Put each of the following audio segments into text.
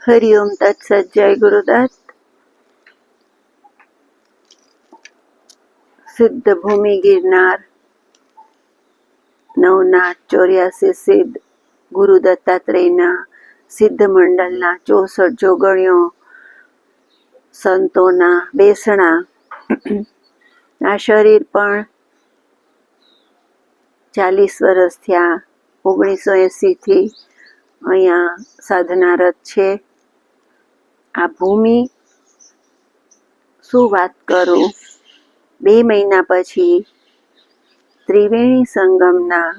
હરિઓમ તત્સત જય ગુરુદત્ત સિદ્ધ ભૂમિ ગિરનાર નવનાથ ચોર્યાસી સિદ્ધ ગુરુ દત્તાત્રેયના સિદ્ધ મંડળના ચોસઠ જોગણીઓ સંતોના બેસણા આ શરીર પણ ચાલીસ વર્ષ થયા ઓગણીસો એંસીથી અહીંયા સાધનારત છે આ ભૂમિ શું વાત કરું? બે મહિના પછી ત્રિવેણી સંગમના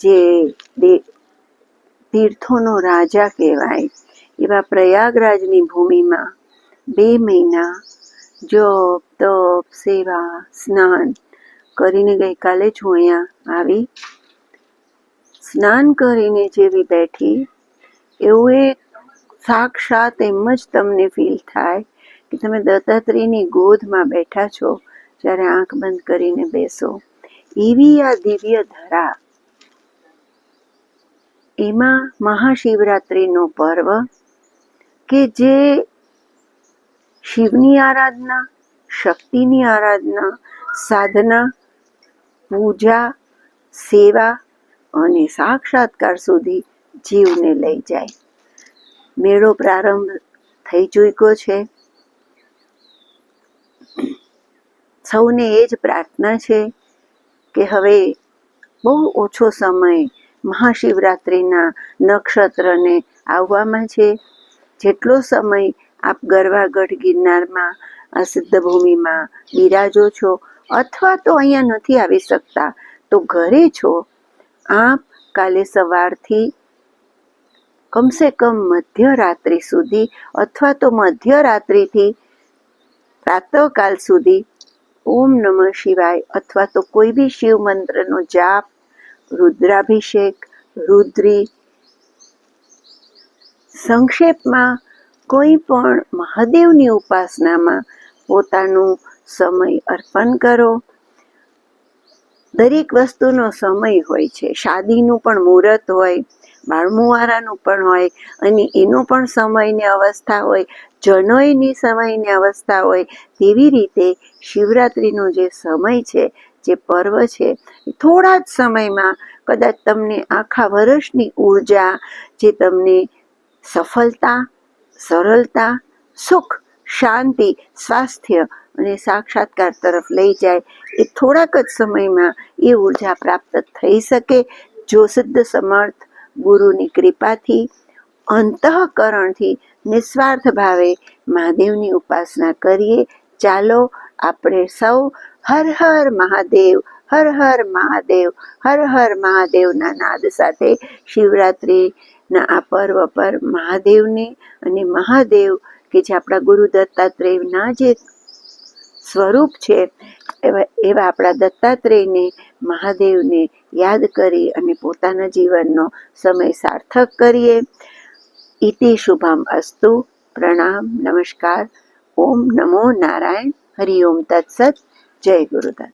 જે તીર્થોનો રાજા કહેવાય, એવા પ્રયાગરાજની ભૂમિમાં બે મહિના જોબ, તપ, સેવા, સ્નાન કરીને ગઈકાલે જ હું અહીંયા આવી. સ્નાન કરીને જેવી બેઠી, એવું એક સાક્ષાત એમ જ તમને ફીલ થાય કે તમે દત્તાત્રેયની ગોદમાં બેઠા છો જ્યારે આંખ બંધ કરીને બેસો. એવી આ દિવ્ય ધરા. એમાં મહાશિવરાત્રિનો પર્વ કે જે શિવની આરાધના, શક્તિની આરાધના, સાધના, પૂજા, સેવા અને સાક્ષાત્કાર સુધી જીવને લઈ જાય. મેળો પ્રારંભ થઈ ચૂક્યો છે. સૌને એ જ પ્રાર્થના છે કે હવે બહુ ઓછો સમય મહાશિવરાત્રિના નક્ષત્રને આવવામાં છે. જેટલો સમય આપ ગરવાગઢ ગિરનારમાં આ સિદ્ધભૂમિમાં બિરાજો છો અથવા તો અહીંયા નથી આવી શકતા, તો ઘરે છો. આપ કાલે સવારથી કમસે કમ મધ્યરાત્રિ સુધી અથવા તો મધ્યરાત્રિથી પ્રાતઃકાલ સુધી ઓમ નમઃ શિવાય અથવા તો કોઈ બી શિવ મંત્રનો જાપ, રુદ્રાભિષેક, રુદ્રી, સંક્ષેપમાં કોઈ પણ મહાદેવની ઉપાસનામાં પોતાનું સમય અર્પણ કરો. દરેક વસ્તુનો સમય હોય છે. શાદીનું પણ મુહૂર્ત હોય. બાળમુવારાનું પણ હોય અને એનો પણ સમયની અવસ્થા હોય જનોયની સમયની અવસ્થા હોય, તેવી રીતે શિવરાત્રિનો જે સમય છે, જે પર્વ છે થોડા જ સમયમાં કદાચ તમને આખા વર્ષની ઊર્જા, જે તમને સફળતા, સરળતા, સુખ, શાંતિ, સ્વાસ્થ્ય અને સાક્ષાત્કાર તરફ લઈ જાય, એ થોડાક જ સમયમાં એ ઊર્જા પ્રાપ્ત થઈ શકે. જો સિદ્ધ સમર્થ ગુરુની કૃપાથી, અંતઃકરણથી નિસ્વાર્થ ભાવે મહાદેવની ઉપાસના કરીએ. ચાલો આપણે સૌ હર હર મહાદેવ, હર હર મહાદેવ, હર હર મહાદેવના નાદ સાથે શિવરાત્રિના આ પર્વ પર મહાદેવને અને મહાદેવ, કે જે આપણા ગુરુ દત્તાત્રેયના જે સ્વરૂપ છે એવા એવા આપણા દત્તાત્રેયને, મહાદેવને યાદ કરી અને પોતાના જીવનનો સમય સાર્થક કરીએ. ઇતિ શુભમ અસ્તુ, પ્રણામ, નમસ્કાર, ઓમ નમો નારાયણ, હરિ ઓમ તત્સત, જય ગુરુદત્ત.